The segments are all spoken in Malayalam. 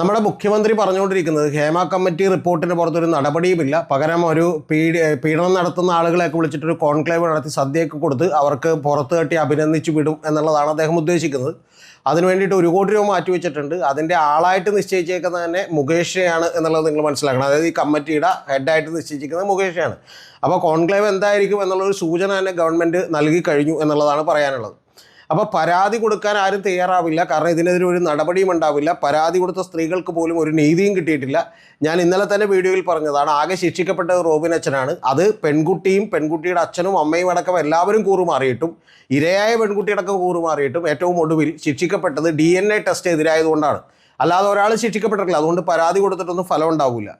നമ്മുടെ മുഖ്യമന്ത്രി പറഞ്ഞുകൊണ്ടിരിക്കുന്നത് ഹേമ കമ്മിറ്റി റിപ്പോർട്ടിന് പുറത്തൊരു നടപടിയുമില്ല. പകരം ഒരു പീഡി പീഡനം നടത്തുന്ന ആളുകളെയൊക്കെ വിളിച്ചിട്ടൊരു കോൺക്ലേവ് നടത്തി സദ്യയൊക്കെ കൊടുത്ത് അവർക്ക് പുറത്ത് കെട്ടി അഭിനന്ദിച്ചു വിടും എന്നുള്ളതാണ് അദ്ദേഹം ഉദ്ദേശിക്കുന്നത്. അതിന് വേണ്ടിയിട്ട് ഒരു കോടി രൂപ മാറ്റി വെച്ചിട്ടുണ്ട്. അതിന്റെ ആളായിട്ട് നിശ്ചയിച്ചേക്കുന്നത് തന്നെ മുകേഷയാണ് എന്നുള്ളത് നിങ്ങൾ മനസ്സിലാക്കണം. അതായത് ഈ കമ്മിറ്റിയുടെ ഹെഡായിട്ട് നിശ്ചയിച്ചിരിക്കുന്നത് മുകേഷയാണ് അപ്പോൾ കോൺക്ലേവ് എന്തായിരിക്കും എന്നുള്ളൊരു സൂചന തന്നെ ഗവൺമെന്റ് നൽകി കഴിഞ്ഞു എന്നുള്ളതാണ് പറയാനുള്ളത്. അപ്പോൾ പരാതി കൊടുക്കാൻ ആരും തയ്യാറാവില്ല. കാരണം ഇതിനെതിരെ ഒരു നടപടിയും ഉണ്ടാവില്ല. പരാതി കൊടുത്ത സ്ത്രീകൾക്ക് പോലും ഒരു നീതിയും കിട്ടിയിട്ടില്ല. ഞാൻ ഇന്നലെ തന്നെ വീഡിയോയിൽ പറഞ്ഞതാണ് ആകെ ശിക്ഷിക്കപ്പെട്ടത് റോബിൻ അച്ഛനാണ്. അത് പെൺകുട്ടിയും പെൺകുട്ടിയുടെ അച്ഛനും അമ്മയും അടക്കം എല്ലാവരും കൂറുമാറിയിട്ടും ഇരയായ പെൺകുട്ടിയടക്കം കൂറുമാറിയിട്ടും ഏറ്റവും ഒടുവിൽ ശിക്ഷിക്കപ്പെട്ടത് ഡി എൻ എ ടെസ്റ്റ് എതിരായതുകൊണ്ടാണ്. അല്ലാതെ ഒരാൾ ശിക്ഷിക്കപ്പെട്ടിട്ടില്ല. അതുകൊണ്ട് പരാതി കൊടുത്തിട്ടൊന്നും ഫലം ഉണ്ടാവില്ല.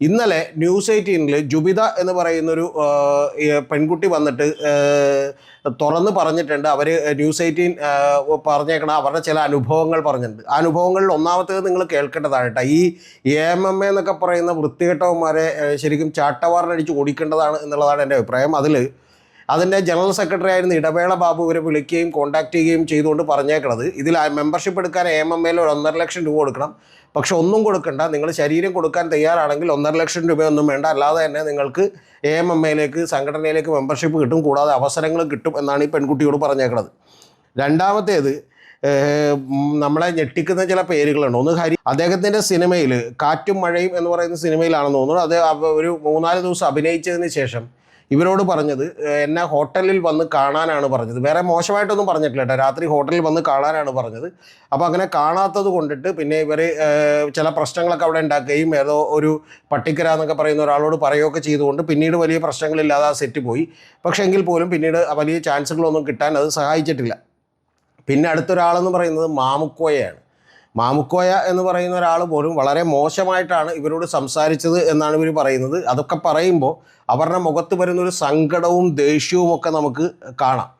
ഇന്നലെ ന്യൂസ് എയ്റ്റീനിൽ ജുബിത എന്ന് പറയുന്നൊരു പെൺകുട്ടി വന്നിട്ട് തുറന്ന് പറഞ്ഞിട്ടുണ്ട്. അവർ ന്യൂസ് എയ്റ്റീൻ പറഞ്ഞേക്കണ അവരുടെ ചില അനുഭവങ്ങൾ പറഞ്ഞിട്ടുണ്ട്. ആ അനുഭവങ്ങളിൽ ഒന്നാമത്തേത് നിങ്ങൾ കേൾക്കേണ്ടതാണ് ഈ എം എം എ എന്നൊക്കെ പറയുന്ന വൃത്തികെട്ടവന്മാരെ ശരിക്കും ചാട്ടവാറിനടിച്ച് ഓടിക്കേണ്ടതാണ് എന്നുള്ളതാണ് എന്റെ അഭിപ്രായം. അതിൽ അതിന്റെ ജനറൽ സെക്രട്ടറി ആയിരുന്ന ഇടവേള ബാബു ഇവരെ വിളിക്കുകയും കോൺടാക്ട് ചെയ്യുകയും ചെയ്തുകൊണ്ട് പറഞ്ഞേക്കണത്. ഇതിൽ മെമ്പർഷിപ്പ് എടുക്കാൻ എം എം എയിൽ ഒരു ഒന്നര ലക്ഷം രൂപ കൊടുക്കണം. പക്ഷെ ഒന്നും കൊടുക്കണ്ട. നിങ്ങൾ ശരീരം കൊടുക്കാൻ തയ്യാറാണെങ്കിൽ ഒന്നര ലക്ഷം രൂപയൊന്നും വേണ്ട. അല്ലാതെ തന്നെ നിങ്ങൾക്ക് എ എം എം എയിലേക്ക് സംഘടനയിലേക്ക് മെമ്പർഷിപ്പ് കിട്ടും. കൂടാതെ അവസരങ്ങൾ കിട്ടും എന്നാണ് ഈ പെൺകുട്ടിയോട് പറഞ്ഞേക്കണത്. രണ്ടാമത്തേത് നമ്മളെ ഞെട്ടിക്കുന്ന ചില പേരുകളുണ്ട്. ഒന്ന് ഹരി അദ്ദേഹത്തിന്റെ സിനിമയിൽ കാറ്റും മഴയും എന്ന് പറയുന്ന സിനിമയിലാണെന്ന് തോന്നുന്നു. അത് ഒരു മൂന്നാൽ ദിവസം അഭിനയിച്ചതിന് ശേഷം ഇവരോട് പറഞ്ഞത് എന്നെ ഹോട്ടലിൽ വന്ന് കാണാനാണ് പറഞ്ഞത്. വേറെ മോശമായിട്ടൊന്നും പറഞ്ഞിട്ടില്ല കേട്ടോ. രാത്രി ഹോട്ടലിൽ വന്ന് കാണാനാണ് പറഞ്ഞത്. അപ്പോൾ അങ്ങനെ കാണാത്തത് കൊണ്ടിട്ട് പിന്നെ ഇവർ ചില പ്രശ്നങ്ങളൊക്കെ അവിടെ ഉണ്ടാക്കുകയും ഏതോ ഒരു പട്ടിക്കര എന്നൊക്കെ പറയുന്ന ഒരാളോട് പറയുകയൊക്കെ ചെയ്തുകൊണ്ട് പിന്നീട് വലിയ പ്രശ്നങ്ങളില്ലാതെ ആ സെറ്റ് പോയി. പക്ഷേ എങ്കിൽ പോലും പിന്നീട് വലിയ ചാൻസുകളൊന്നും കിട്ടാൻ അത് സഹായിച്ചിട്ടില്ല. പിന്നെ അടുത്തൊരാളെന്ന് പറയുന്നത് മാമുക്കോയയാണ്. മാമുക്കോയ എന്ന് പറയുന്ന ഒരാൾ പോലും വളരെ മോശമായിട്ടാണ് ഇവരോട് സംസാരിച്ചത് എന്നാണ് ഇവർ പറയുന്നത്. അതൊക്കെ പറയുമ്പോൾ അവരുടെ മുഖത്ത് വരുന്നൊരു സങ്കടവും ദേഷ്യവും ഒക്കെ നമുക്ക് കാണാം.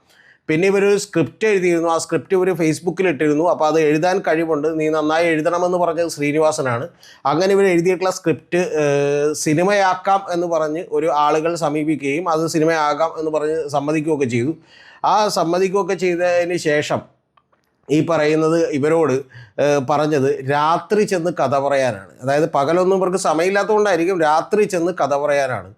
പിന്നെ ഇവരൊരു സ്ക്രിപ്റ്റ് എഴുതിയിരുന്നു. ആ സ്ക്രിപ്റ്റ് ഇവർ ഫേസ്ബുക്കിൽ ഇട്ടിരുന്നു. അപ്പോൾ അത് എഴുതാൻ കഴിവുണ്ട്. നീ നന്നായി എഴുതണമെന്ന് പറഞ്ഞത് ശ്രീനിവാസനാണ്. അങ്ങനെ ഇവർ എഴുതിയിട്ടുള്ള സ്ക്രിപ്റ്റ് സിനിമയാക്കാം എന്ന് പറഞ്ഞ് ഒരു ആളുകൾ സമീപിക്കുകയും അത് സിനിമയാകാം എന്ന് പറഞ്ഞ് സമ്മതിക്കുകയൊക്കെ ചെയ്തു. ആ സമ്മതിക്കുകയൊക്കെ ചെയ്തതിന് ശേഷം ഈ പറയുന്നത് ഇവരോട് പറഞ്ഞത് രാത്രി ചെന്ന് കഥ പറയാനാണ്. അതായത് പകലൊന്നും ഇവർക്ക് സമയമില്ലാത്തതുകൊണ്ടായിരിക്കും രാത്രി ചെന്ന് കഥ പറയാനാണ്.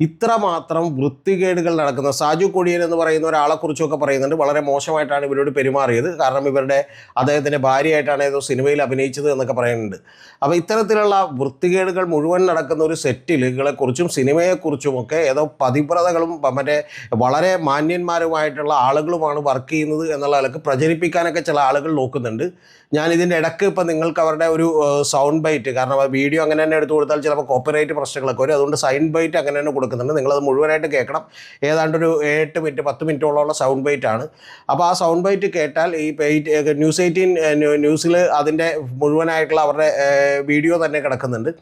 ഇത്രമാത്രം വൃത്തികേടുകൾ നടക്കുന്ന സാജു കൊടിയൻ എന്ന് പറയുന്ന ഒരാളെക്കുറിച്ചൊക്കെ പറയുന്നുണ്ട്. വളരെ മോശമായിട്ടാണ് ഇവരോട് പെരുമാറിയത്. കാരണം ഇവരുടെ അദ്ദേഹത്തിന്റെ ഭാര്യയായിട്ടാണ് ഏതോ സിനിമയിൽ അഭിനയിച്ചത് എന്നൊക്കെ പറയുന്നുണ്ട്. അപ്പോൾ ഇത്തരത്തിലുള്ള വൃത്തികേടുകൾ മുഴുവൻ നടക്കുന്ന ഒരു സെറ്റിലുകളെക്കുറിച്ചും സിനിമയെക്കുറിച്ചുമൊക്കെ ഏതോ പതിപ്രതകളും മറ്റേ വളരെ മാന്യന്മാരുമായിട്ടുള്ള ആളുകളുമാണ് വർക്ക് ചെയ്യുന്നത് എന്നുള്ള നിലയ്ക്ക് പ്രചരിപ്പിക്കാനൊക്കെ ചില ആളുകൾ നോക്കുന്നുണ്ട്. ഞാൻ ഇതിന്റെ ഇടയ്ക്ക് ഇപ്പം നിങ്ങൾക്ക് അവരുടെ ഒരു സൗണ്ട് ബൈറ്റ് കാരണം വീഡിയോ അങ്ങനെ തന്നെ എടുത്തു കൊടുത്താൽ ചിലപ്പോൾ കോപ്പറേറ്റ് പ്രശ്നങ്ങളൊക്കെ വരും. അതുകൊണ്ട് സൈൻ ബൈറ്റ് അങ്ങനെ തന്നെ കൊടുക്കുന്നുണ്ട്. നിങ്ങളത് മുഴുവനായിട്ട് കേൾക്കണം. ഏതാണ്ട് ഒരു എട്ട് മിനിറ്റ് പത്ത് മിനിറ്റോളമുള്ള സൗണ്ട് ബൈറ്റ് ആണ്. അപ്പോൾ ആ സൗണ്ട് ബൈറ്റ് കേട്ടാൽ ഈ ന്യൂസ് എയ്റ്റീൻ ന്യൂസിൽ അതിന്റെ മുഴുവനായിട്ടുള്ള അവരുടെ വീഡിയോ തന്നെ കിടക്കുന്നുണ്ട്.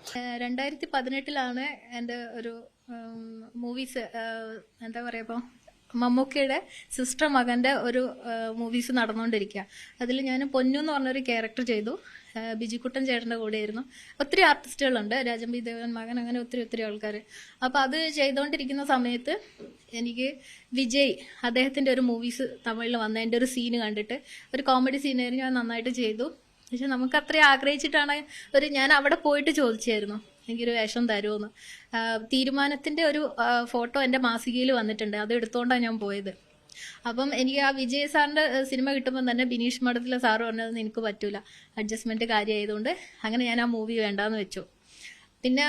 രണ്ടായിരത്തി പതിനെട്ടിലാണ് എന്റെ ഒരു മൂവീസ് എന്താ പറയുക ഇപ്പോൾ മമ്മൂക്കയുടെ സിസ്റ്റർ മകന്റെ ഒരു മൂവീസ് നടന്നുകൊണ്ടിരിക്കുക അതിൽ ഞാൻ പൊന്നു എന്ന് പറഞ്ഞൊരു ക്യാരക്ടർ ചെയ്തു. ബിജിക്കുട്ടൻ ചേട്ടന്റെ കൂടെയായിരുന്നു. ഒത്തിരി ആർട്ടിസ്റ്റുകളുണ്ട് രാജംബി ദേവൻ മകൻ അങ്ങനെ ഒത്തിരി ഒത്തിരി ആൾക്കാർ അപ്പോൾ അത് ചെയ്തുകൊണ്ടിരിക്കുന്ന സമയത്ത് എനിക്ക് വിജയ് അദ്ദേഹത്തിന്റെ ഒരു മൂവീസ് തമിഴിൽ വന്നതിന്റെ ഒരു സീന് കണ്ടിട്ട് ഒരു കോമഡി സീനായിരുന്നു ഞാൻ നന്നായിട്ട് ചെയ്തു. പക്ഷെ നമുക്ക് അത്രയും ആഗ്രഹിച്ചിട്ടാണ് ഒരു ഞാൻ അവിടെ പോയിട്ട് ചോദിച്ചായിരുന്നു. എനിക്കൊരു വേഷം തരുമെന്ന് തീരുമാനത്തിന്റെ ഒരു ഫോട്ടോ എന്റെ മാസികയിൽ വന്നിട്ടുണ്ട്. അത് എടുത്തുകൊണ്ടാണ് ഞാൻ പോയത്. അപ്പം എനിക്ക് ആ വിജയ് സാറിന്റെ സിനിമ കിട്ടുമ്പോൾ തന്നെ ബിനീഷ് മഠത്തിലെ സാറ് പറഞ്ഞത് എനിക്ക് പറ്റൂല. അഡ്ജസ്റ്റ്മെന്റ് കാര്യമായതുകൊണ്ട് അങ്ങനെ ഞാൻ ആ മൂവി വേണ്ടാന്ന് വെച്ചു. പിന്നെ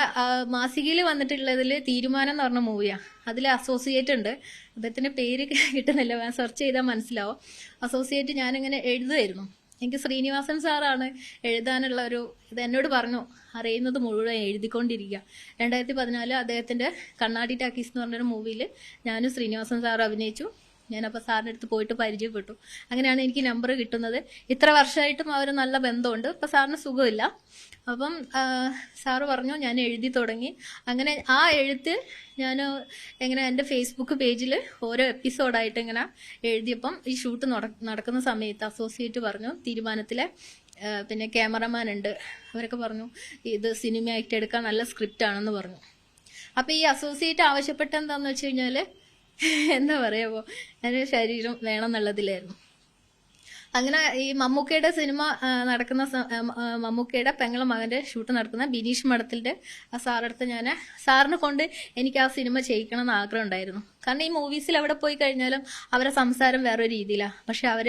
മാസികയിൽ വന്നിട്ടുള്ളതിൽ തീരുമാനം എന്ന് പറഞ്ഞ മൂവിയാണ് അതിൽ അസോസിയേറ്റ് ഉണ്ട്. അദ്ദേഹത്തിന്റെ പേര് കിട്ടുന്നില്ല. സെർച്ച് ചെയ്താൽ മനസ്സിലാവും. അസോസിയേറ്റ് ഞാനിങ്ങനെ എഴുതുമായിരുന്നു എനിക്ക് ശ്രീനിവാസൻ സാറാണ് എഴുതാനുള്ള ഒരു ഇത് എന്നോട് പറഞ്ഞു. അറിയുന്നത് മുഴുവൻ എഴുതിക്കൊണ്ടിരിക്കുക. രണ്ടായിരത്തി പതിനാല് അദ്ദേഹത്തിന്റെ കണ്ണാടി ടാക്കീസ് എന്ന് പറഞ്ഞൊരു മൂവിയിൽ ഞാനും ശ്രീനിവാസൻ സാർ അഭിനയിച്ചു. ഞാനപ്പോൾ സാറിന്റെ അടുത്ത് പോയിട്ട് പരിചയപ്പെട്ടു. അങ്ങനെയാണ് എനിക്ക് നമ്പർ കിട്ടുന്നത്. ഇത്ര വർഷമായിട്ടും അവർ നല്ല ബന്ധമുണ്ട്. ഇപ്പം സാറിന് സുഖമില്ല. അപ്പം സാറ് പറഞ്ഞു ഞാൻ എഴുതി തുടങ്ങി. അങ്ങനെ ആ എഴുത്ത് ഞാൻ എങ്ങനെ എന്റെ ഫേസ്ബുക്ക് പേജിൽ ഓരോ എപ്പിസോഡായിട്ട് ഇങ്ങനെ എഴുതിയപ്പം ഈ ഷൂട്ട് നടക്കുന്ന സമയത്ത് അസോസിയേറ്റ് പറഞ്ഞു തീരുമാനത്തിലെ പിന്നെ ക്യാമറമാൻ ഉണ്ട്. അവരൊക്കെ പറഞ്ഞു ഇത് സിനിമയായിട്ട് എടുക്കാൻ നല്ല സ്ക്രിപ്റ്റ് ആണെന്ന് പറഞ്ഞു. അപ്പോൾ ഈ അസോസിയേറ്റ് ആവശ്യപ്പെട്ട എന്താണെന്ന് വെച്ച് കഴിഞ്ഞാൽ എന്താ പറയുക എന്റെ ശരീരം വേണം എന്നുള്ളതിലായിരുന്നു അങ്ങനെ ഈ മമ്മൂക്കയുടെ സിനിമ നടക്കുന്ന മമ്മൂക്കയുടെ പെങ്ങളെ മകന്റെ ഷൂട്ട് നടക്കുന്ന ബിനീഷ് മഠത്തിന്റെ ആ സാറടുത്ത് ഞാൻ സാറിനെ കൊണ്ട് എനിക്ക് ആ സിനിമ ചെയ്യിക്കണം എന്ന് ആഗ്രഹം ഉണ്ടായിരുന്നു. കാരണം ഈ മൂവീസിൽ അവിടെ പോയി കഴിഞ്ഞാലും അവരെ സംസാരം വേറൊരു രീതിയിലാണ് പക്ഷെ അവർ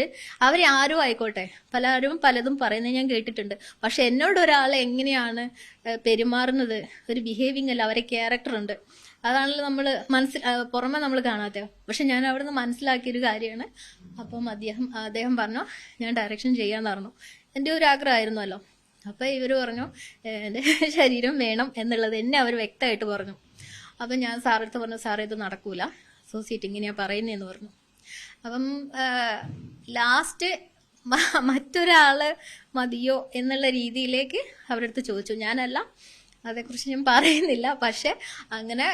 അവരെ ആരും ആയിക്കോട്ടെ പലരും പലതും പറയുന്നത് ഞാൻ കേട്ടിട്ടുണ്ട്. പക്ഷെ എന്നോട് ഒരാൾ എങ്ങനെയാണ് പെരുമാറുന്നത്? ഒരു ബിഹേവിങ് അല്ല അവരെ ക്യാരക്ടർ ഉണ്ട്. അതാണല്ലോ നമ്മൾ മനസ്സിൽ പുറമെ നമ്മൾ കാണാത്ത പക്ഷെ ഞാൻ അവിടുന്ന് മനസ്സിലാക്കിയൊരു കാര്യമാണ്. അപ്പം അദ്ദേഹം അദ്ദേഹം പറഞ്ഞു ഞാൻ ഡയറക്ഷൻ ചെയ്യാന്ന് പറഞ്ഞു. എന്റെ ഒരു ആഗ്രഹമായിരുന്നല്ലോ. അപ്പം ഇവർ പറഞ്ഞു എന്റെ ശരീരം വേണം എന്നുള്ളത് എന്നെ അവർ വ്യക്തമായിട്ട് പറഞ്ഞു. അപ്പം ഞാൻ സാറെടുത്ത് പറഞ്ഞു സാറേ ഇത് നടക്കൂല. അസോസിയേറ്റ് ഇങ്ങനെയാണ് പറയുന്നതെന്ന് പറഞ്ഞു. അപ്പം ലാസ്റ്റ് മറ്റൊരാൾ മതിയോ എന്നുള്ള രീതിയിലേക്ക് അവരടുത്ത് ചോദിച്ചു. ഞാനല്ല അതേക്കുറിച്ച് ഞാൻ പറയുന്നില്ല. പക്ഷെ അങ്ങനെ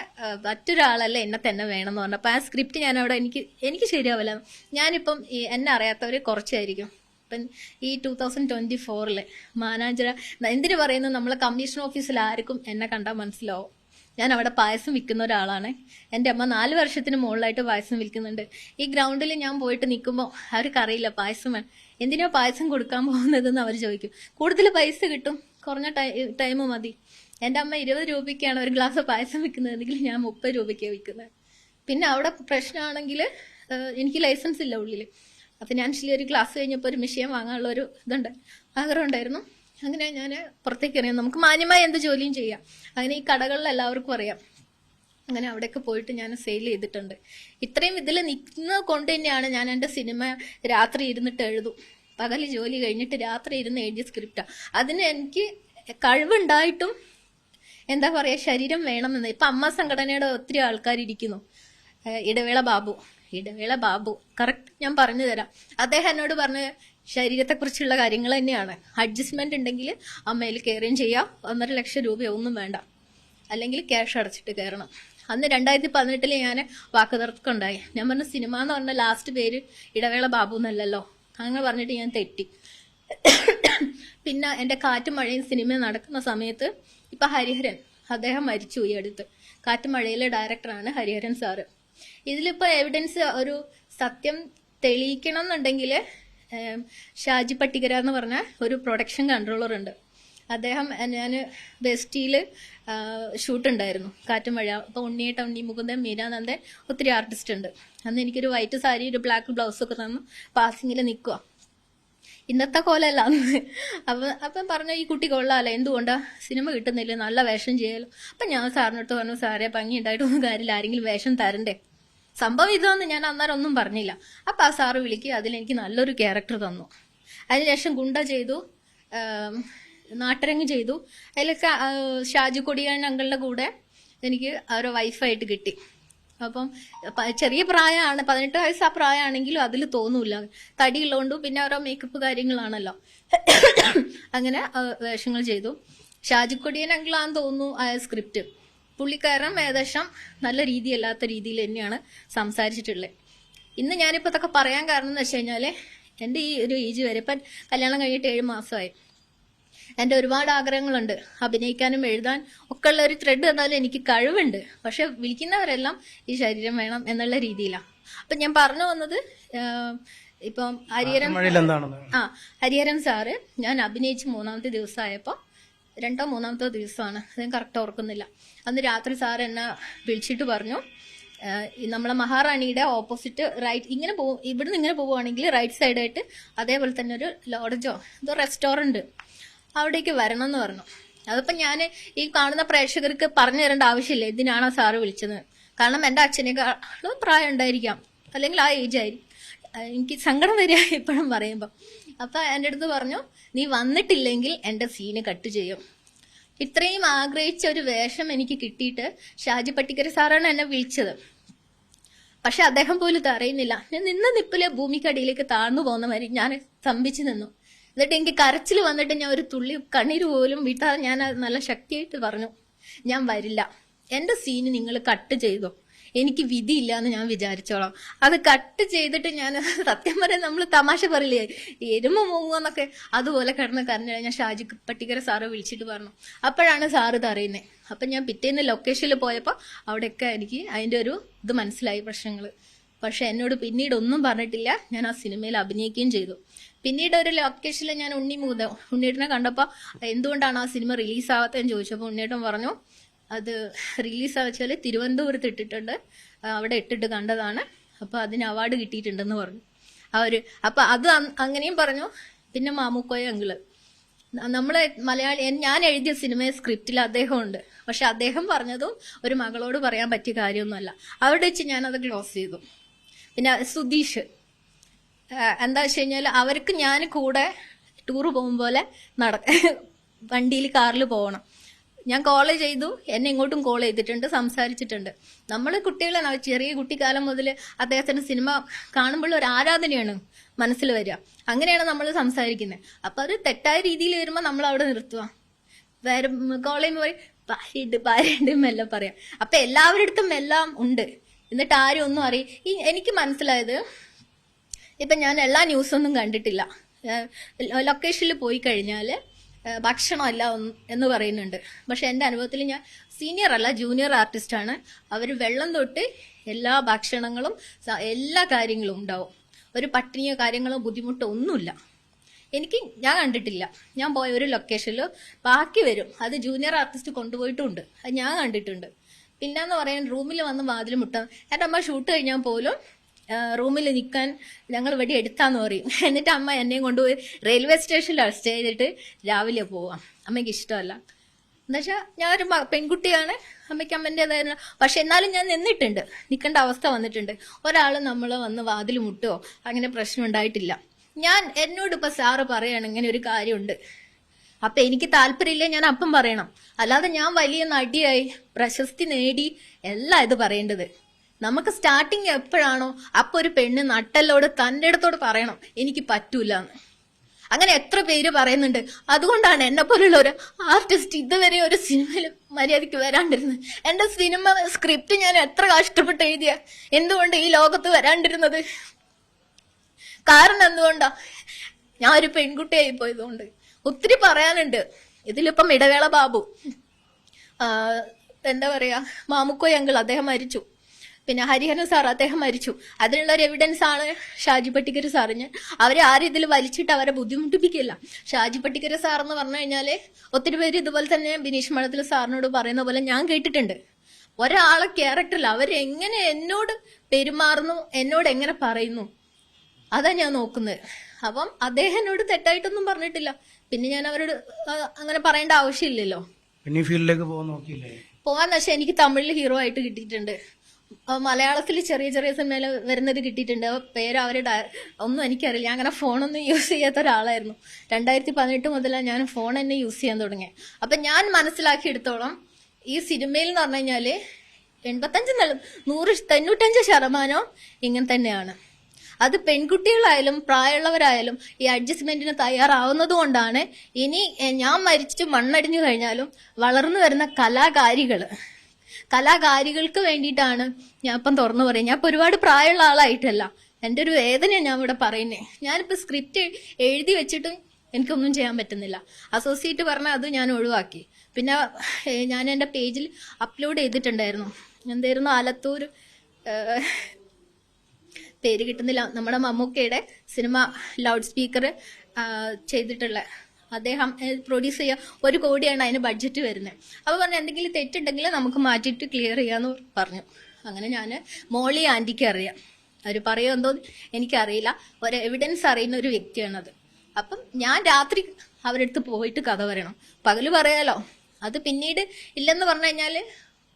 മറ്റൊരാളല്ലേ എന്നെ തന്നെ വേണം എന്ന് പറഞ്ഞു അപ്പം ആ സ്ക്രിപ്റ്റ് ഞാൻ അവിടെ എനിക്ക് എനിക്ക് ശരിയാവില്ല. ഞാനിപ്പം ഈ എന്നെ അറിയാത്തവർ കുറച്ചായിരിക്കും. ഇപ്പം ഈ ടൂ തൗസൻഡ് ട്വന്റി ഫോറിൽ മാനാജര എന്തിനു പറയുന്നു? നമ്മൾ കമ്മീഷൻ ഓഫീസിൽ ആർക്കും എന്നെ കണ്ടാൽ മനസ്സിലാവും. ഞാൻ അവിടെ പായസം വിൽക്കുന്ന ഒരാളാണ്. എന്റെ അമ്മ നാല് വർഷത്തിന് മുകളിലായിട്ട് പായസം വിൽക്കുന്നുണ്ട്. ഈ ഗ്രൗണ്ടിൽ ഞാൻ പോയിട്ട് നിൽക്കുമ്പോൾ അവർക്കറിയില്ല പായസം വേണം. എന്തിനാ പായസം കൊടുക്കാൻ പോകുന്നതെന്ന് അവർ ചോദിക്കും. കൂടുതൽ പൈസ കിട്ടും. കുറഞ്ഞ ടൈം മതി. എന്റെ അമ്മ ഇരുപത് രൂപയ്ക്കാണ് ഒരു ഗ്ലാസ് പായസം വിൽക്കുന്നതെങ്കിൽ ഞാൻ മുപ്പത് രൂപയ്ക്ക് വിൽക്കുന്നത് പിന്നെ അവിടെ പ്രശ്നമാണെങ്കിൽ എനിക്ക് ലൈസൻസ് ഇല്ല ഉള്ളിൽ അപ്പം ഞാൻ ശരി ഒരു ഗ്ലാസ് കഴിഞ്ഞപ്പോൾ ഒരു മെഷീൻ വാങ്ങാനുള്ള ഒരു ഇതുണ്ട്. ആഗ്രഹം ഉണ്ടായിരുന്നു. അങ്ങനെ ഞാൻ പുറത്തേക്ക് അറിയാം നമുക്ക് മാന്യമായി എന്ത് ജോലിയും ചെയ്യാം. അങ്ങനെ ഈ കടകളിൽ എല്ലാവർക്കും അറിയാം. അങ്ങനെ അവിടെയൊക്കെ പോയിട്ട് ഞാൻ സെയിൽ ചെയ്തിട്ടുണ്ട്. ഇത്രയും ഇതിൽ നിൽക്കുന്നത് കൊണ്ട് തന്നെയാണ് ഞാൻ എന്റെ സിനിമ രാത്രി ഇരുന്നിട്ട് എഴുതും. പകൽ ജോലി കഴിഞ്ഞിട്ട് രാത്രി ഇരുന്ന് എഴുതിയ സ്ക്രിപ്റ്റാണ് അതിന് എനിക്ക് കഴിവുണ്ടായിട്ടും എന്താ പറയാ ശരീരം വേണമെന്ന്. ഇപ്പൊ അമ്മ സംഘടനയുടെ ഒത്തിരി ആൾക്കാർ ഇരിക്കുന്നു ഇടവേള ബാബു. ഇടവേള ബാബു. കറക്റ്റ് ഞാൻ പറഞ്ഞു തരാം. അദ്ദേഹം എന്നോട് പറഞ്ഞ ശരീരത്തെക്കുറിച്ചുള്ള കാര്യങ്ങൾ തന്നെയാണ്. അഡ്ജസ്റ്റ്മെന്റ് ഉണ്ടെങ്കിൽ അമ്മയിൽ കയറുകയും ചെയ്യാം. ഒന്നര ലക്ഷം രൂപയോ ഒന്നും വേണ്ട. അല്ലെങ്കിൽ ക്യാഷ് അടച്ചിട്ട് കയറണം. അന്ന് രണ്ടായിരത്തി പതിനെട്ടിൽ ഞാൻ വാക്കുതർക്കം ഉണ്ടായി ഞാൻ പറഞ്ഞ സിനിമ എന്ന് പറഞ്ഞ ലാസ്റ്റ് പേര് ഇടവേള ബാബു എന്നല്ലല്ലോ. അങ്ങനെ പറഞ്ഞിട്ട് ഞാൻ തെറ്റി. പിന്നെ എന്റെ കാറ്റും മഴയും സിനിമ നടക്കുന്ന സമയത്ത് ഇപ്പൊ ഹരിഹരൻ അദ്ദേഹം മരിച്ചു ഈ അടുത്ത്. കാറ്റുമഴയിലെ ഡയറക്ടറാണ് ഹരിഹരൻ സാറ് ഇതിലിപ്പോ എവിഡൻസ് ഒരു സത്യം തെളിയിക്കണം എന്നുണ്ടെങ്കിൽ ഷാജി പട്ടികര എന്ന് പറഞ്ഞ ഒരു പ്രൊഡക്ഷൻ കൺട്രോളർ ഉണ്ട്. അദ്ദേഹം ഞാൻ ബെസ്റ്റിയിൽ ഷൂട്ട് ഉണ്ടായിരുന്നു കാറ്റും മഴ അപ്പോൾ ഉണ്ണിയേട്ട ഉണ്ണി മുകുന്ദൻ മീരാനന്ദൻ ഒത്തിരി ആർട്ടിസ്റ്റ് ഉണ്ട്. അന്ന് എനിക്കൊരു വൈറ്റ് സാരി ഒരു ബ്ലാക്ക് ബ്ലൗസ് ഒക്കെ തന്നു. പാസിങ്ങിൽ നിൽക്കുക ഇന്നത്തെ കോലല്ല അന്ന് അപ്പൊ അപ്പം പറഞ്ഞു ഈ കുട്ടി കൊള്ളാലോ എന്തുകൊണ്ടാ? സിനിമ കിട്ടുന്നില്ല? നല്ല വേഷം ചെയ്യാലോ? അപ്പൊ ഞാൻ സാറിനടുത്ത് പറഞ്ഞു സാറേ ഭംഗി ഉണ്ടായിട്ടൊന്നും കാര്യമില്ല. ആരെങ്കിലും വേഷം തരണ്ടേ? സംഭവം ഇതാന്ന് ഞാൻ അന്നേരം ഒന്നും പറഞ്ഞില്ല. അപ്പൊ ആ സാറ് വിളിക്കുക അതിലെനിക്ക് നല്ലൊരു ക്യാരക്ടർ തന്നു. അതിനുശേഷം ഗുണ്ട ചെയ്തു നാട്ടരങ്ങ് ചെയ്തു. അതിലൊക്കെ ഷാജി കൊടിയാൻ അങ്കളുടെ കൂടെ എനിക്ക് അവരെ വൈഫായിട്ട് കിട്ടി. അപ്പം ചെറിയ പ്രായമാണ് പതിനെട്ട് വയസ്സ് ആ പ്രായമാണെങ്കിലും അതിൽ തോന്നൂല. തടിയുള്ളതുകൊണ്ടും പിന്നെ ഓരോ മേക്കപ്പ് കാര്യങ്ങളാണല്ലോ. അങ്ങനെ വേഷങ്ങൾ ചെയ്തു. ഷാജിക്കൊടിയൻ അങ്കിളാന്ന് തോന്നുന്നു ആ സ്ക്രിപ്റ്റ് പുള്ളിക്കാരൻ ഏകദേശം നല്ല രീതിയല്ലാത്ത രീതിയിൽ തന്നെയാണ് സംസാരിച്ചിട്ടുള്ളത് ഇന്ന് ഞാനിപ്പോൾ ഇതൊക്കെ പറയാൻ കാരണം എന്ന് വെച്ച് കഴിഞ്ഞാൽ എന്റെ ഈ ഒരു ഏജ് വരെ ഇപ്പം കല്യാണം കഴിഞ്ഞിട്ട് ഏഴ് മാസമായി. എന്റെ ഒരുപാട് ആഗ്രഹങ്ങളുണ്ട്. അഭിനയിക്കാനും എഴുതാൻ ഒക്കെ ഉള്ള ഒരു ത്രെഡ് തന്നാലും എനിക്ക് കഴിവുണ്ട്. പക്ഷെ വിളിക്കുന്നവരെല്ലാം ഈ ശരീരം വേണം എന്നുള്ള രീതിയിലാണ്. അപ്പം ഞാൻ പറഞ്ഞു വന്നത് ഇപ്പം മഴയിൽ ആ ഹരിഹരൻ സാറ് ഞാൻ അഭിനയിച്ച് മൂന്നാമത്തെ ദിവസമായപ്പോൾ രണ്ടോ മൂന്നാമത്തോ ദിവസമാണ്. ഞാൻ കറക്റ്റ് ഓർക്കുന്നില്ല. അന്ന് രാത്രി സാർ എന്നെ വിളിച്ചിട്ട് പറഞ്ഞു നമ്മളെ മഹാറാണിയുടെ ഓപ്പോസിറ്റ് റൈറ്റ് ഇങ്ങനെ പോകും ഇവിടുന്ന് ഇങ്ങനെ പോവുകയാണെങ്കിൽ റൈറ്റ് സൈഡായിട്ട് അതേപോലെ തന്നെ ഒരു ലോഡ്ജോ എന്തോ റെസ്റ്റോറന്റ് അവിടേക്ക് വരണം എന്ന് പറഞ്ഞു. അതിപ്പോൾ ഞാൻ ഈ കാണുന്ന പ്രേക്ഷകർക്ക് പറഞ്ഞു തരേണ്ട ആവശ്യമില്ല. എന്തിനാണ് ആ സാറ് വിളിച്ചത്? കാരണം എന്റെ അച്ഛനേക്കാളും പ്രായം ഉണ്ടായിരിക്കാം. അല്ലെങ്കിൽ ആ ഏജ് ആയിരിക്കും. എനിക്ക് സങ്കടം വരിക ഇപ്പോഴും പറയുമ്പോൾ അപ്പൊ എന്റെ അടുത്ത് പറഞ്ഞു നീ വന്നിട്ടില്ലെങ്കിൽ എന്റെ സീന് കട്ട് ചെയ്യും. ഇത്രയും ആഗ്രഹിച്ച ഒരു വേഷം എനിക്ക് കിട്ടിയിട്ട് ഷാജി പട്ടിക്കര സാറാണ് എന്നെ വിളിച്ചത്. പക്ഷെ അദ്ദേഹം പോലും ഇത് അറിയുന്നില്ല. ഞാൻ നിന്ന നിപ്പിലെ ഭൂമിക്കടിയിലേക്ക് താഴ്ന്നു പോകുന്ന മാതിരി ഞാൻ സ്തംഭിച്ചു നിന്നു. എന്നിട്ട് എനിക്ക് കരച്ചിൽ വന്നിട്ട് ഞാൻ ഒരു തുള്ളി കണ്ണീര് പോലും വീട്ടാതെ ഞാൻ നല്ല ശക്തിയായിട്ട് പറഞ്ഞു. ഞാൻ വരില്ല. എന്റെ സീന് നിങ്ങൾ കട്ട് ചെയ്തോ. എനിക്ക് വിധിയില്ല എന്ന് ഞാൻ വിചാരിച്ചോളാം. അത് കട്ട് ചെയ്തിട്ട് ഞാൻ സത്യം പറയാൻ നമ്മൾ തമാശ പറയില്ലേ? എരുമ മൂങ്ങുമെന്നൊക്കെ അതുപോലെ കിടന്ന് കരഞ്ഞ ഞാൻ ഷാജി പട്ടിക്കര സാറ് വിളിച്ചിട്ട് പറഞ്ഞു. അപ്പോഴാണ് സാറ് ഇത് അറിയുന്നത് അപ്പം ഞാൻ പിറ്റേന്ന് ലൊക്കേഷനിൽ പോയപ്പോൾ അവിടെയൊക്കെ എനിക്ക് അതിന്റെ ഒരു ഇത് മനസ്സിലായി പ്രശ്നങ്ങൾ പക്ഷെ എന്നോട് പിന്നീട് ഒന്നും പറഞ്ഞിട്ടില്ല. ഞാൻ ആ സിനിമയിൽ അഭിനയിക്കുകയും ചെയ്തു. പിന്നീട് ഒരു ലൊക്കേഷനിൽ ഞാൻ ഉണ്ണി മൂത. ഉണ്ണിയേട്ടനെ കണ്ടപ്പോൾ എന്തുകൊണ്ടാണ് ആ സിനിമ റിലീസ് ആവാത്തതെന്ന് ചോദിച്ചപ്പോൾ ഉണ്ണിയേട്ടൻ പറഞ്ഞു അത് റിലീസ് വെച്ചാൽ തിരുവനന്തപുരത്ത് ഇട്ടിട്ടുണ്ട്. അവിടെ ഇട്ടിട്ട് കണ്ടതാണ്. അപ്പോൾ അതിന് അവാർഡ് കിട്ടിയിട്ടുണ്ടെന്ന് പറഞ്ഞു. ആ ഒരു അപ്പം അത് അങ്ങനെയും പറഞ്ഞു. പിന്നെ മാമുക്കോയ അങ്കിൾ നമ്മളെ മലയാളി ഞാൻ എഴുതിയ സിനിമയെ സ്ക്രിപ്റ്റിൽ അദ്ദേഹം ഉണ്ട് പക്ഷെ അദ്ദേഹം പറഞ്ഞതും ഒരു മകളോട് പറയാൻ പറ്റിയ കാര്യമൊന്നുമല്ല. അവിടെ വെച്ച് ഞാനത് ക്ലോസ് ചെയ്തു. പിന്നെ സുധീഷ്. എന്താ വെച്ച് കഴിഞ്ഞാൽ അവർക്ക് ഞാൻ കൂടെ ടൂർ പോകും പോലെ നട വണ്ടിയിൽ കാറിൽ പോകണം ഞാൻ കോൾ ചെയ്തു. എന്നെ ഇങ്ങോട്ടും കോൾ ചെയ്തിട്ടുണ്ട് സംസാരിച്ചിട്ടുണ്ട്. നമ്മൾ കുട്ടികളാണ് അവർ ചെറിയ കുട്ടിക്കാലം മുതൽ അദ്ദേഹത്തിന്റെ സിനിമ കാണുമ്പോൾ ഒരു ആരാധനയാണ് മനസ്സിൽ വരിക. അങ്ങനെയാണ് നമ്മൾ സംസാരിക്കുന്നത് അപ്പോൾ അത് തെറ്റായ രീതിയിൽ വരുമ്പോൾ നമ്മൾ അവിടെ നിർത്തുക. വേറെ കോൾ ചെയ്യുമ്പോൾ പറയും ഭാര്യയുണ്ട് എല്ലാം പറയാം. അപ്പം എല്ലാവരുടെ അടുത്തും എല്ലാം ഉണ്ട്. എന്നിട്ട് ആരും ഒന്നും അറിയും എനിക്ക് മനസ്സിലായത് ഇപ്പം ഞാൻ എല്ലാ ന്യൂസൊന്നും കണ്ടിട്ടില്ല. ലൊക്കേഷനിൽ പോയി കഴിഞ്ഞാൽ ഭക്ഷണമല്ല എന്ന് പറയുന്നുണ്ട്. പക്ഷെ എന്റെ അനുഭവത്തിൽ ഞാൻ സീനിയർ അല്ല ജൂനിയർ ആർട്ടിസ്റ്റാണ് അവർ വെള്ളം തൊട്ട് എല്ലാ ഭക്ഷണങ്ങളും എല്ലാ കാര്യങ്ങളും ഉണ്ടാവും. ഒരു പട്ടിണിയോ കാര്യങ്ങളോ ബുദ്ധിമുട്ടോ ഒന്നുമില്ല. എനിക്ക് ഞാൻ കണ്ടിട്ടില്ല. ഞാൻ പോയ ഒരു ലൊക്കേഷനിൽ ബാക്കി വരും. അത് ജൂനിയർ ആർട്ടിസ്റ്റ് കൊണ്ടുപോയിട്ടുണ്ട് അത് ഞാൻ കണ്ടിട്ടുണ്ട്. പിന്നെന്ന് പറയാൻ റൂമിൽ വന്ന് വാതിൽ മുട്ടാം എന്റെ അമ്മ ഷൂട്ട് കഴിഞ്ഞാൽ പോലും റൂമിൽ നിൽക്കാൻ ഞങ്ങൾ വെടി എടുത്താന്ന് പറയും. എന്നിട്ട് അമ്മ എന്നെയും കൊണ്ടുപോയി റെയിൽവേ സ്റ്റേഷനിൽ സ്റ്റേ ചെയ്തിട്ട് രാവിലെ പോവാം. അമ്മയ്ക്ക് ഇഷ്ടമല്ല. എന്നുവെച്ചാൽ ഞാനൊരു പെൺകുട്ടിയാണ്. അമ്മയ്ക്ക് അമ്മേന്റെതായിരുന്നു. പക്ഷെ എന്നാലും ഞാൻ നിന്നിട്ടുണ്ട്. നിൽക്കേണ്ട അവസ്ഥ വന്നിട്ടുണ്ട്. ഒരാൾ നമ്മൾ വന്ന് വാതിൽ മുട്ടോ അങ്ങനെ പ്രശ്നം ഉണ്ടായിട്ടില്ല. ഞാൻ എന്നോട് ഇപ്പം സാറ് പറയാണ് ഇങ്ങനെ ഒരു കാര്യമുണ്ട്. അപ്പൊ എനിക്ക് താല്പര്യമില്ല ഞാൻ അപ്പം പറയണം. അല്ലാതെ ഞാൻ വലിയ നടിയായി പ്രശസ്തി നേടി എല്ലാം ഇത് പറയേണ്ടത്. നമുക്ക് സ്റ്റാർട്ടിങ് എപ്പോഴാണോ അപ്പൊ ഒരു പെണ്ണ് നട്ടല്ലോട് തന്റെ അടുത്തോട് പറയണം എനിക്ക് പറ്റൂല എന്ന് അങ്ങനെ എത്ര പേര് പറയുന്നുണ്ട്. അതുകൊണ്ടാണ് എന്നെ പോലുള്ള ഒരു ആർട്ടിസ്റ്റ് ഇതുവരെ ഒരു സിനിമയിൽ മര്യാദയ്ക്ക് വരാണ്ടിരുന്നത്. എന്റെ സിനിമ സ്ക്രിപ്റ്റ് ഞാൻ എത്ര കഷ്ടപ്പെട്ട് എഴുതിയ? എന്തുകൊണ്ട് ഈ ലോകത്ത് വരാണ്ടിരുന്നത്? കാരണം എന്തുകൊണ്ടാ? ഞാൻ ഒരു പെൺകുട്ടിയായി പോയതുകൊണ്ട്. ഒത്തിരി പറയാനുണ്ട്. ഇതിലിപ്പം ഇടവേള ബാബു. എന്താ പറയാ? മാമുക്കോയങ്കിൾ അദ്ദേഹം മരിച്ചു. പിന്നെ ഹരിഹരൻ സാർ അദ്ദേഹം മരിച്ചു. അതിനുള്ള ഒരു എവിഡൻസ് ആണ് ഷാജി പട്ടിക്കർ സാറിന്. അവരെ ആരും ഇതിൽ വലിച്ചിട്ട് അവരെ ബുദ്ധിമുട്ടിപ്പിക്കില്ല. ഷാജി പട്ടിക്കർ സാർ എന്ന് പറഞ്ഞു കഴിഞ്ഞാൽ ഒത്തിരി പേര് ഇതുപോലെ തന്നെ ബിനീഷ് മഠത്തിൽ സാറിനോട് പറയുന്ന പോലെ ഞാൻ കേട്ടിട്ടുണ്ട്. ഒരാളെ ക്യാരക്ടറിൽ അവരെങ്ങനെ എന്നോട് പെരുമാറുന്നു എന്നോട് എങ്ങനെ പറയുന്നു? അതാ ഞാൻ നോക്കുന്നത്. അപ്പം അദ്ദേഹം എന്നോട് തെറ്റായിട്ടൊന്നും പറഞ്ഞിട്ടില്ല. പിന്നെ ഞാൻ അവരോട് അങ്ങനെ പറയേണ്ട ആവശ്യമില്ലല്ലോ. പിന്നെ പക്ഷെ എനിക്ക് തമിഴിൽ ഹീറോ ആയിട്ട് കിട്ടിയിട്ടുണ്ട്. മലയാളത്തിൽ ചെറിയ ചെറിയ സിനിമയിൽ വരുന്നത് കിട്ടിയിട്ടുണ്ട്. പേര് അവരുടെ ഒന്നും എനിക്കറിയില്ല. ഞാൻ അങ്ങനെ ഫോണൊന്നും യൂസ് ചെയ്യാത്ത ഒരാളായിരുന്നു. രണ്ടായിരത്തി പതിനെട്ട് മുതലാണ് ഞാൻ ഫോൺ തന്നെ യൂസ് ചെയ്യാൻ തുടങ്ങിയത് അപ്പം ഞാൻ മനസ്സിലാക്കിയെടുത്തോളം ഈ സിനിമയിൽ എന്ന് പറഞ്ഞു കഴിഞ്ഞാൽ എൺപത്തഞ്ച് നൂറ് തൊണ്ണൂറ്റഞ്ച് ശതമാനം ഇങ്ങനെ തന്നെയാണ്. അത് പെൺകുട്ടികളായാലും പ്രായമുള്ളവരായാലും ഈ അഡ്ജസ്റ്റ്മെന്റിന് തയ്യാറാവുന്നത് കൊണ്ടാണ് ഇനി ഞാൻ മരിച്ചിട്ട് മണ്ണടിഞ്ഞു കഴിഞ്ഞാലും വളർന്നു വരുന്ന കലാകാരികൾ. കലാകാരികൾക്ക് വേണ്ടിയിട്ടാണ് ഞാൻ ഇപ്പം തുറന്നു പറയും ഞാൻ ഇപ്പം ഒരുപാട് പ്രായമുള്ള ആളായിട്ടല്ല. എന്റെ ഒരു വേദനയാണ് ഞാൻ ഇവിടെ പറയുന്നത് ഞാനിപ്പോൾ സ്ക്രിപ്റ്റ് എഴുതി വെച്ചിട്ടും എനിക്കൊന്നും ചെയ്യാൻ പറ്റുന്നില്ല. അസോസിയേറ്റ് പറഞ്ഞാൽ അത് ഞാൻ ഒഴിവാക്കി. പിന്നെ ഞാൻ എന്റെ പേജിൽ അപ്ലോഡ് ചെയ്തിട്ടുണ്ടായിരുന്നു. എന്തായിരുന്നു? ആലത്തൂർ പേര് കിട്ടുന്നില്ല. നമ്മുടെ മമ്മൂക്കയുടെ സിനിമ ലൗഡ് സ്പീക്കർ ചെയ്തിട്ടുള്ള അദ്ദേഹം പ്രൊഡ്യൂസ് ചെയ്യുക ഒരു കോടിയാണ് അതിന് ബഡ്ജറ്റ് വരുന്നത്. അപ്പോൾ പറഞ്ഞു എന്തെങ്കിലും തെറ്റുണ്ടെങ്കിൽ നമുക്ക് മാറ്റിയിട്ട് ക്ലിയർ ചെയ്യാമെന്ന് പറഞ്ഞു. അങ്ങനെ ഞാൻ മോളി ആന്റിക്ക് അറിയാം. അവർ പറയുമെന്തോ എനിക്കറിയില്ല. ഒരു എവിഡൻസ് അറിയുന്ന ഒരു വ്യക്തിയാണത്. അപ്പം ഞാൻ രാത്രി അവരുടെ അടുത്ത് പോയിട്ട് കഥ പറയണം. പകൽ പറയാലോ? അത് പിന്നീട് ഇല്ലെന്ന് പറഞ്ഞു കഴിഞ്ഞാൽ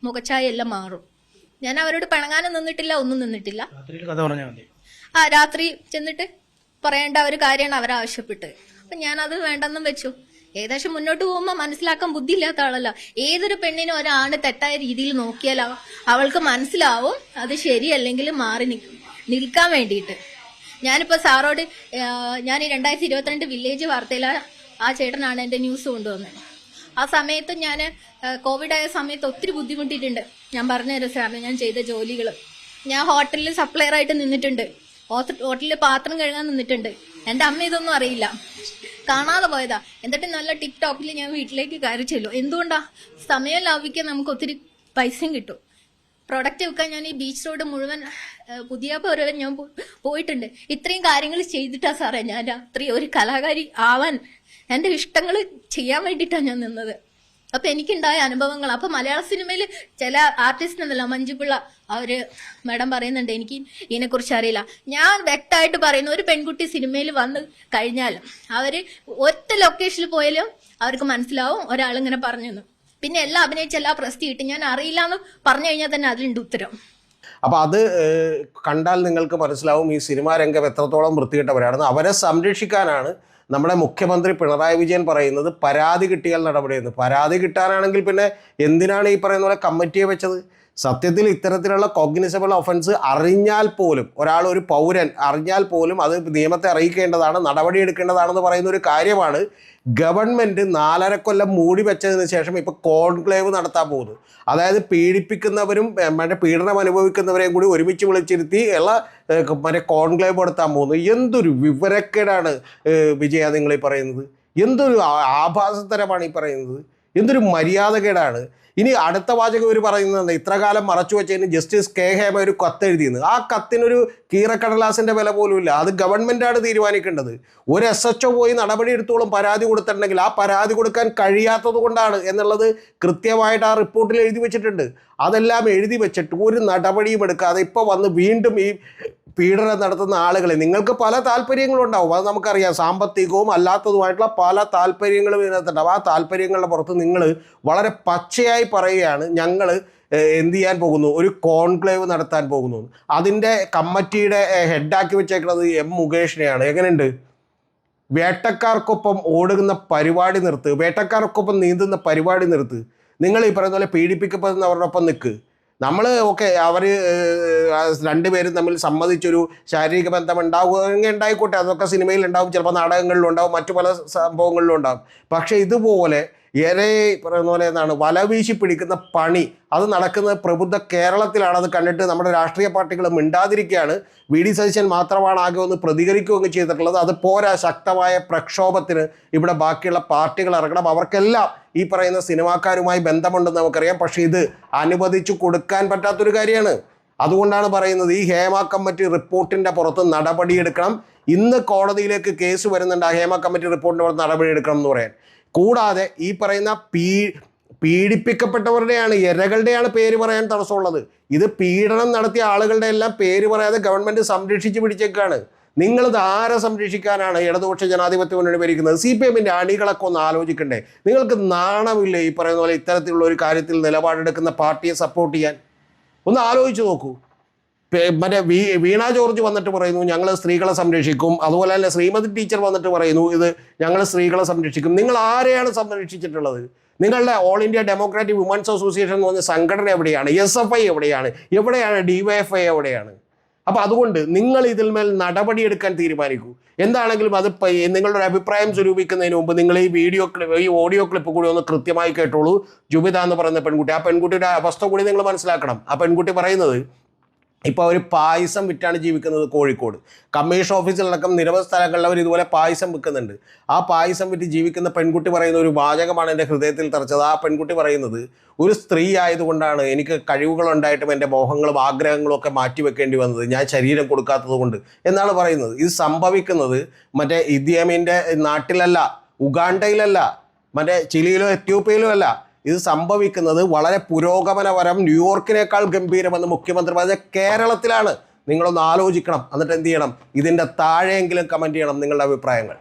മുഖച്ചായ എല്ലാം മാറും. ഞാൻ അവരോട് പിണങ്ങാനും നിന്നിട്ടില്ല ഒന്നും നിന്നിട്ടില്ല. ആ രാത്രി ചെന്നിട്ട് പറയേണ്ട ഒരു കാര്യമാണ് അവരാവശ്യപ്പെട്ട് അപ്പൊ ഞാൻ അത് വേണ്ടെന്നും വെച്ചു. ഏകദേശം മുന്നോട്ട് പോകുമ്പോൾ മനസ്സിലാക്കാൻ ബുദ്ധിയില്ലാത്ത ആളല്ല. ഏതൊരു പെണ്ണിനും ഒരാണ് തെറ്റായ രീതിയിൽ നോക്കിയാൽ അവൾക്ക് മനസ്സിലാവും അത് ശരിയല്ലെങ്കിൽ മാറി നിൽക്കും നിൽക്കാൻ വേണ്ടിയിട്ട്. ഞാനിപ്പോ സാറോട് ഞാൻ ഈ രണ്ടായിരത്തി ഇരുപത്തിരണ്ട് വില്ലേജ് വാർത്തയിൽ ആ ചേട്ടനാണ് എന്റെ ന്യൂസ് കൊണ്ടുവന്നത്. ആ സമയത്ത് ഞാൻ കോവിഡ് ആയ സമയത്ത് ഒത്തിരി ബുദ്ധിമുട്ടിയിട്ടുണ്ട്. ഞാൻ പറഞ്ഞുതരാം സാറിന് ഞാൻ ചെയ്ത ജോലികൾ ഞാൻ ഹോട്ടലിൽ സപ്ലയർ ആയിട്ട് നിന്നിട്ടുണ്ട്. ഹോട്ടലിൽ പാത്രം കഴുകാൻ നിന്നിട്ടുണ്ട്. എന്റെ അമ്മ ഇതൊന്നും അറിയില്ല. കാണാതെ പോയതാ. എന്നിട്ട് നല്ല ടിക് ടോക്കിൽ ഞാൻ വീട്ടിലേക്ക് കയറി ചെല്ലും. എന്തുകൊണ്ടാ? സമയം ലാഭിക്കാൻ നമുക്ക് ഒത്തിരി പൈസയും കിട്ടും. പ്രൊഡക്റ്റ് വിൽക്കാൻ ഞാൻ ഈ ബീച്ച് റോഡ് മുഴുവൻ പുതിയ പോലെ ഞാൻ പോയിട്ടുണ്ട്. ഇത്രയും കാര്യങ്ങൾ ചെയ്തിട്ടാ സാറേ ഞാൻ അത്രയും ഒരു കലാകാരി ആവാൻ. എന്റെ ഇഷ്ടങ്ങൾ ചെയ്യാൻ വേണ്ടിയിട്ടാണ് ഞാൻ നിന്നത്. അപ്പൊ എനിക്കുണ്ടായ അനുഭവങ്ങൾ. അപ്പൊ മലയാള സിനിമയിൽ ചില ആർട്ടിസ്റ്റ് ഉണ്ടല്ലോ മഞ്ജുപിള്ള. അവർ മാഡം പറയുന്നുണ്ട് എനിക്ക് ഇതിനെ കുറിച്ച് അറിയില്ല. ഞാൻ വ്യക്തമായിട്ട് പറയുന്നു ഒരു പെൺകുട്ടി സിനിമയിൽ വന്ന് കഴിഞ്ഞാൽ അവർ ഒറ്റ ലൊക്കേഷനിൽ പോയാലും അവർക്ക് മനസ്സിലാവും ഒരാളിങ്ങനെ പറഞ്ഞു. പിന്നെ എല്ലാം അഭിനയിച്ച എല്ലാ പ്രസ്തി കിട്ടി. ഞാൻ അറിയില്ല എന്ന് പറഞ്ഞു കഴിഞ്ഞാൽ തന്നെ അതിലുണ്ട് ഉത്തരം. അപ്പോൾ അത് കണ്ടാൽ നിങ്ങൾക്ക് മനസ്സിലാവും ഈ സിനിമാ രംഗം എത്രത്തോളം വൃത്തികെട്ടവരാണെന്ന് അവരെ സംരക്ഷിക്കാനാണ് നമ്മുടെ മുഖ്യമന്ത്രി പിണറായി വിജയൻ പറയുന്നത് പരാതി കിട്ടിയാൽ നടപടിയെന്ന്. പരാതി കിട്ടാനാണെങ്കിൽ പിന്നെ എന്തിനാണ് ഈ പറയുന്ന പോലെ കമ്മിറ്റിയെ വെച്ചത്? സത്യത്തിൽ ഇത്തരത്തിലുള്ള കോഗ്നിസബിൾ ഒഫൻസ് അറിഞ്ഞാൽ പോലും ഒരാൾ ഒരു പൗരൻ അറിഞ്ഞാൽ പോലും അത് നിയമത്തെ അറിയിക്കേണ്ടതാണ് നടപടി എടുക്കേണ്ടതാണെന്ന് പറയുന്ന ഒരു കാര്യമാണ് ഗവൺമെന്റ് നാലര കൊല്ലം മൂടി വെച്ചതിന് ശേഷം ഇപ്പോൾ കോൺക്ലേവ് നടത്താൻ പോകുന്നു അതായത് പീഡിപ്പിക്കുന്നവരും മറ്റേ പീഡനം അനുഭവിക്കുന്നവരെയും കൂടി ഒരുമിച്ച് വിളിച്ചിരുത്തി ഉള്ള മറ്റേ കോൺക്ലേവ് നടത്താൻ പോകുന്നു എന്തൊരു വിവരക്കേടാണ് വിജയ നിങ്ങൾ ഈ പറയുന്നത്? എന്തൊരു ആഭാസതരമാണ് ഈ പറയുന്നത്? എന്തൊരു മര്യാദകേടാണ്? ഇനി അടുത്ത വാചകം ഇവർ പറയുന്നത് ഇത്ര കാലം മറച്ചു വെച്ചതിന് ജസ്റ്റിസ് കെ ഹേമ ഒരു കത്ത് എഴുതിയെന്ന് ആ കത്തിനൊരു കീറക്കടലാസിന്റെ വില പോലും ഇല്ല. അത് ഗവൺമെന്റാണ് തീരുമാനിക്കേണ്ടത്. ഒരു എസ് എച്ച് പോയി നടപടി എടുത്തോളും പരാതി കൊടുത്തിട്ടുണ്ടെങ്കിൽ ആ പരാതി കൊടുക്കാൻ കഴിയാത്തത് കൊണ്ടാണ് എന്നുള്ളത് കൃത്യമായിട്ട് ആ റിപ്പോർട്ടിൽ എഴുതി വെച്ചിട്ടുണ്ട്. അതെല്ലാം എഴുതി വെച്ചിട്ട് ഒരു നടപടിയും എടുക്കാതെ ഇപ്പോൾ വന്ന് വീണ്ടും ഈ പീഡനം നടത്തുന്ന ആളുകളെ. നിങ്ങൾക്ക് പല താല്പര്യങ്ങളും ഉണ്ടാവും. അത് നമുക്കറിയാം. സാമ്പത്തികവും അല്ലാത്തതുമായിട്ടുള്ള പല താല്പര്യങ്ങളും ഇതിനകത്തുണ്ടാവും. ആ താല്പര്യങ്ങളുടെ പുറത്ത് നിങ്ങൾ വളരെ പച്ചയായി പറയുകയാണ്. ഞങ്ങൾ എന്ത് ചെയ്യാൻ പോകുന്നു? ഒരു കോൺക്ലേവ് നടത്താൻ പോകുന്നു. അതിന്റെ കമ്മിറ്റിയുടെ ഹെഡാക്കി വെച്ചേക്കുന്നത് എം മുകേഷിനെയാണ്. എങ്ങനെയുണ്ട്? വേട്ടക്കാർക്കൊപ്പം ഓടുന്ന പരിപാടി നിർത്ത്. വേട്ടക്കാർക്കൊപ്പം നീന്തുന്ന പരിപാടി നിർത്ത്. നിങ്ങൾ ഈ പറയുന്ന പോലെ പീഡിപ്പിക്കപ്പെടുന്നവരോടൊപ്പം നിൽക്ക് നമ്മൾ ഓക്കെ അവർ രണ്ടുപേരും തമ്മിൽ സമ്മതിച്ചൊരു ശാരീരിക ബന്ധം ഉണ്ടാവുകയെങ്കിൽ ഉണ്ടായിക്കോട്ടെ. അതൊക്കെ സിനിമയിൽ ഉണ്ടാവും ചിലപ്പോൾ നാടകങ്ങളിലും ഉണ്ടാവും മറ്റു പല സംഭവങ്ങളിലും ഉണ്ടാവും. പക്ഷേ ഇതുപോലെ ഏറെ പറയുന്ന പോലെ എന്താണ്? വലവീശി പിടിക്കുന്ന പണി. അത് നടക്കുന്നത് പ്രബുദ്ധ കേരളത്തിലാണ്. അത് കണ്ടിട്ട് നമ്മുടെ രാഷ്ട്രീയ പാർട്ടികൾ മിണ്ടാതിരിക്കുകയാണ്. വി. ഡി. സതീശൻ മാത്രമാണ് ആകെ ഒന്ന് പ്രതികരിക്കുകയൊക്കെ ചെയ്തിട്ടുള്ളത്. അത് പോരാ ശക്തമായ പ്രക്ഷോഭത്തിന് ഇവിടെ ബാക്കിയുള്ള പാർട്ടികൾ ഇറങ്ങണം. അവർക്കെല്ലാം ഈ പറയുന്ന സിനിമാക്കാരുമായി ബന്ധമുണ്ടെന്ന് നമുക്കറിയാം. പക്ഷേ ഇത് അനുവദിച്ചു കൊടുക്കാൻ പറ്റാത്തൊരു കാര്യമാണ്. അതുകൊണ്ടാണ് പറയുന്നത് ഈ ഹേമ കമ്മിറ്റി റിപ്പോർട്ടിന്റെ പുറത്ത് നടപടിയെടുക്കണം. ഇന്ന് കോടതിയിലേക്ക് കേസ് വരുന്നുണ്ട്. ആ ഹേമ കമ്മിറ്റി റിപ്പോർട്ടിന്റെ പുറത്ത് നടപടിയെടുക്കണം എന്ന് പറയാൻ. കൂടാതെ ഈ പറയുന്ന പീ പീഡിപ്പിക്കപ്പെട്ടവരുടെയാണ് ഇരകളുടെയാണ് പേര് പറയാൻ തടസ്സമുള്ളത്. ഇത് പീഡനം നടത്തിയ ആളുകളുടെ എല്ലാം പേര് പറയാതെ ഗവൺമെന്റ് സംരക്ഷിച്ച് പിടിച്ചേക്കാണ്. നിങ്ങളിത് ആരെ സംരക്ഷിക്കാനാണ് ഇടതുപക്ഷ ജനാധിപത്യ മുന്നണി ഭരിക്കുന്നത്? സി പി എമ്മിന്റെ അണികളൊക്കെ ഒന്ന് ആലോചിക്കണ്ടേ. നിങ്ങൾക്ക് നാണമില്ലേ ഈ പറയുന്ന പോലെ ഇത്തരത്തിലുള്ള ഒരു കാര്യത്തിൽ നിലപാടെടുക്കുന്ന പാർട്ടിയെ സപ്പോർട്ട് ചെയ്യാൻ? ഒന്ന് ആലോചിച്ച് നോക്കൂ. മറ്റേ വീ വീണ ജോർജ് വന്നിട്ട് പറയുന്നു ഞങ്ങൾ സ്ത്രീകളെ സംരക്ഷിക്കും. അതുപോലെ തന്നെ ശ്രീമതി ടീച്ചർ വന്നിട്ട് പറയുന്നു ഇത് ഞങ്ങൾ സ്ത്രീകളെ സംരക്ഷിക്കും. നിങ്ങൾ ആരെയാണ് സംരക്ഷിച്ചിട്ടുള്ളത്? നിങ്ങളുടെ all India democratic women's association എന്ന് പറഞ്ഞ സംഘടന എവിടെയാണ്? എസ് എഫ് ഐ എവിടെയാണ്? എവിടെയാണ് ഡി വൈ എഫ് ഐ എവിടെയാണ്? അപ്പോൾ അതുകൊണ്ട് നിങ്ങൾ ഇതിൽ മേൽ നടപടിയെടുക്കാൻ തീരുമാനിക്കൂ. എന്താണെങ്കിലും അത് നിങ്ങളുടെ ഒരു അഭിപ്രായം സ്വരൂപിക്കുന്നതിന് മുമ്പ് നിങ്ങൾ ഈ വീഡിയോ ക്ലിപ്പ് ഈ ഓഡിയോ ക്ലിപ്പ് കൂടി ഒന്ന് കൃത്യമായി കേട്ടോളൂ. ജുബിത എന്ന് പറയുന്ന പെൺകുട്ടി. ആ പെൺകുട്ടിയുടെ അവസ്ഥ കൂടി നിങ്ങൾ മനസ്സിലാക്കണം. ആ പെൺകുട്ടി പറയുന്നത് ഇപ്പോൾ അവർ പായസം വിറ്റാണ് ജീവിക്കുന്നത് കോഴിക്കോട്. കമ്മീഷൻ ഓഫീസിലടക്കം നിരവധി സ്ഥലങ്ങളിൽ അവർ ഇതുപോലെ പായസം വിൽക്കുന്നുണ്ട്. ആ പായസം വിറ്റ് ജീവിക്കുന്ന പെൺകുട്ടി പറയുന്ന ഒരു വാചകമാണ് എന്റെ ഹൃദയത്തിൽ തറച്ചത്. ആ പെൺകുട്ടി പറയുന്നത് ഒരു സ്ത്രീ ആയതുകൊണ്ടാണ് എനിക്ക് കഴിവുകളുണ്ടായിട്ടും എന്റെ മോഹങ്ങളും ആഗ്രഹങ്ങളും ഒക്കെ മാറ്റിവെക്കേണ്ടി വന്നത്. ഞാൻ ശരീരം കൊടുക്കാത്തത് കൊണ്ട്. എന്നാണ് പറയുന്നത്. ഇത് സംഭവിക്കുന്നത് മറ്റേ ഇദ്യമീന്റെ നാട്ടിലല്ല ഉഗാണ്ടയിലല്ല മറ്റേ ചിലിയിലോ എത്യോപ്യയിലോ അല്ല. ഇത് സംഭവിക്കുന്നത് വളരെ പുരോഗമനപരം ന്യൂയോർക്കിനേക്കാൾ ഗംഭീരമെന്ന് മുഖ്യമന്ത്രി പറഞ്ഞ കേരളത്തിലാണ്. നിങ്ങളൊന്ന് ആലോചിക്കണം. എന്നിട്ട് എന്ത് ചെയ്യണം? ഇതിന്റെ താഴെയെങ്കിലും കമന്റ് ചെയ്യണം നിങ്ങളുടെ അഭിപ്രായങ്ങൾ.